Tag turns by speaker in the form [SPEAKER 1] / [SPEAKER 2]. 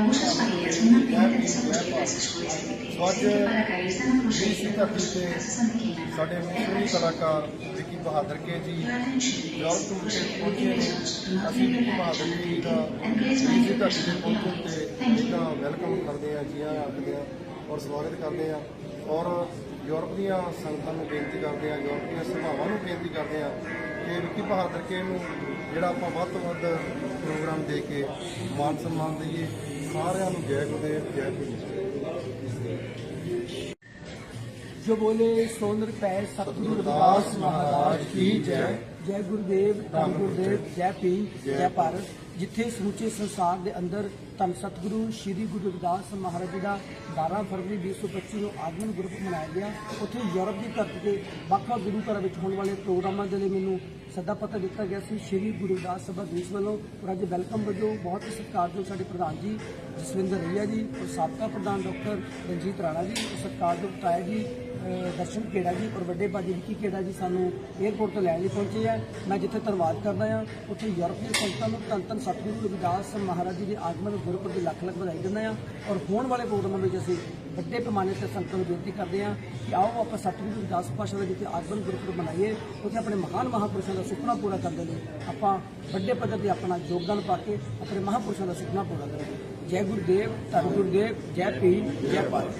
[SPEAKER 1] muchas familias una pena de desaparecidas
[SPEAKER 2] escuelas
[SPEAKER 1] de
[SPEAKER 2] PTS
[SPEAKER 1] para
[SPEAKER 2] caerse
[SPEAKER 1] en los
[SPEAKER 2] ਸਾਡੇ ਮੁੱਖ ਕਲਾਕਾਰ ਵਿੱਕੀ ਬਹਾਦਰ ਕੇ ਜੀ job tour ਤੇ ਪਹੁੰਚੇ ਅਸੀਂ ਵੀ ਬਹਾਦਰ ਜੀ ਦਾ ਜੀ ਦਾ ਤੇ ਪਹੁੰਚਣ ਤੇ ਇਹਦਾ ਵੈਲਕਮ ਕਰਦੇ ਆ ਜੀ ਆਇਆਂ ਆਖਦੇ ਆ ਔਰ ਸਵਾਗਤ ਕਰਦੇ ਆ ਔਰ ਯੂਰਪ ਦੀਆਂ ਸੰਗਤਾਂ ਨੂੰ ਬੇਨਤੀ ਕਰਦੇ ਆ ਯੂਰਪ ਦੀਆਂ ਸਭਾਵਾਂ ਨੂੰ ਬੇਨਤੀ ਕਰਦੇ ਆ ਕਿ ਵਿੱਕੀ ਬਹਾਦਰ ਕੇ ਨੂੰ ਜਿਹੜਾ ਆਪਾਂ ਵੱਧ ਤੋਂ ਵੱਧ ਪ੍ਰੋਗਰਾਮ ਦੇ ਕੇ ਮਾਨ ਸਨਮਾਨ ਦਈਏ ਸਾਰਿਆਂ ਨੂੰ ਜੈ ਗੁਰਦੇਵ ਜੈ ਗੁਰੂ
[SPEAKER 3] ਜੋ ਬੋਲੇ ਸੋਨਰ ਪੈ ਸਤਿਗੁਰੂ
[SPEAKER 2] ਰਵਿਦਾਸ ਮਹਾਰਾਜ ਕੀ ਜੈ।
[SPEAKER 3] ਜੈ ਗੁਰਦੇਵ ਧੰਨ ਗੁਰਦੇਵ ਜੈ ਪੀ
[SPEAKER 2] ਜੈ
[SPEAKER 3] ਭਾਰਤ ਜਿੱਥੇ ਸਮੁੱਚੇ ਸੰਸਾਰ ਦੇ ਅੰਦਰ ਧੰਨ ਸਤਿਗੁਰੂ ਸ੍ਰੀ ਗੁਰੂ ਰਵਿਦਾਸ ਮਹਾਰਾਜ ਜੀ ਦਾ 12 ਫਰਵਰੀ 2025 ਨੂੰ ਆਗਮਨ ਗੁਰਪੁਰਬ ਮਨਾਇਆ ਗਿਆ। ਉੱਥੇ ਯੂਰਪ ਦੀ ਧਰਤੀ ਤੇ ਵੱਖ-ਵੱਖ ਗੁਰੂ ਘਰਾਂ ਵਿੱਚ ਹੋਣ ਵਾਲੇ ਪ੍ਰੋਗਰਾਮਾਂ ਦੇ ਲਈ ਮੈਨੂੰ ਸੱਦਾ ਪੱਤਰ ਦਿੱਤਾ ਗਿਆ ਸੀ। ਸ੍ਰੀ ਗੁਰੂ ਰਵਿਦਾਸ ਸਭਾ ਦੇਸ਼ ਵੱਲੋਂ ਔਰ ਅੱਜ ਵੈਲਕਮ ਵਜੋਂ ਬਹੁਤ ਹੀ ਸਤਿਕਾਰਯੋਗ ਸਾਡੇ ਪ੍ਰਧਾਨ ਜੀ ਜਸਵਿੰਦਰ ਰਈਆ ਜੀ ਔਰ ਸਾਬਕਾ ਪ੍ਰਧਾਨ ਡਾਕਟਰ ਰਣਜੀਤ ਰਾਣਾ ਜੀ ਸਤਿਕਾਰਯੋਗ ਤਾਇਆ ਜੀ ਦਰਸ਼ਨ ਕੇੜਾ ਜੀ ਔਰ ਵੱਡੇ ਬਾਜੀ ਵਿੱਕੀ ਕੇੜਾ ਜੀ ਸਾਨੂੰ 에ਅਰਪੋਰਟ ਤੋਂ ਲੈਣ ਲਈ ਪਹੁੰਚੇ ਆ ਮੈਂ ਜਿੱਥੇ ਧੰਨਵਾਦ ਕਰਦਾ ਹਾਂ, ਉੱਥੇ ਯੂਰਪ ਦੀਆਂ ਸੰਗਤਾਂ ਨੂੰ ਧੰਨ ਧੰਨ ਸਤਿਗੁਰੂ ਰਵਿਦਾਸ ਮਹਾਰਾਜ ਜੀ ਦੇ ਆਗਮਨ ਗੁਰਪੁਰਬ ਦੀ ਲੱਖ ਲੱਖ ਵਧਾਈ ਦਿੰਦਾ ਹਾਂ ਔਰ ਹੋਣ ਵਾਲੇ ਪ੍ਰੋਗਰਾਮਾਂ ਵਿੱਚ ਅਸੀਂ ਵੱਡੇ ਪੈਮਾਨੇ ਤੇ ਸੰਗਤਾਂ ਨੂੰ ਬੇਨਤੀ ਕਰਦੇ ਹਾਂ ਕਿ ਆਓ ਆਪਾਂ ਸਤਿਗੁਰੂ ਰਵਿਦਾਸ ਪਾਸ਼ਾ ਦਾ ਜਿੱਥੇ ਆਗਮਨ ਗੁਰਪੁਰਬ ਮਨਾਈਏ, ਉੱਥੇ ਆਪਣੇ ਮਹਾਨ ਮਹਾਪੁਰਸ਼ਾਂ ਦਾ ਸੁਪਨਾ ਪੂਰਾ ਕਰਨ ਦੇ ਲਈ ਆਪਾਂ ਵੱਡੇ ਪੱਧਰ ਤੇ ਆਪਣਾ ਯੋਗਦਾਨ ਪਾ ਕੇ ਆਪਣੇ ਮਹਾਪੁਰਸ਼ਾਂ ਦਾ ਸੁਪਨਾ ਪੂਰਾ ਕਰੀਏ। ਜੈ ਗੁਰਦੇਵ, ਧੰਨ ਗੁਰਦੇਵ, ਜੈ ਪੀਰ ਜੈ ਭਾਰਤ।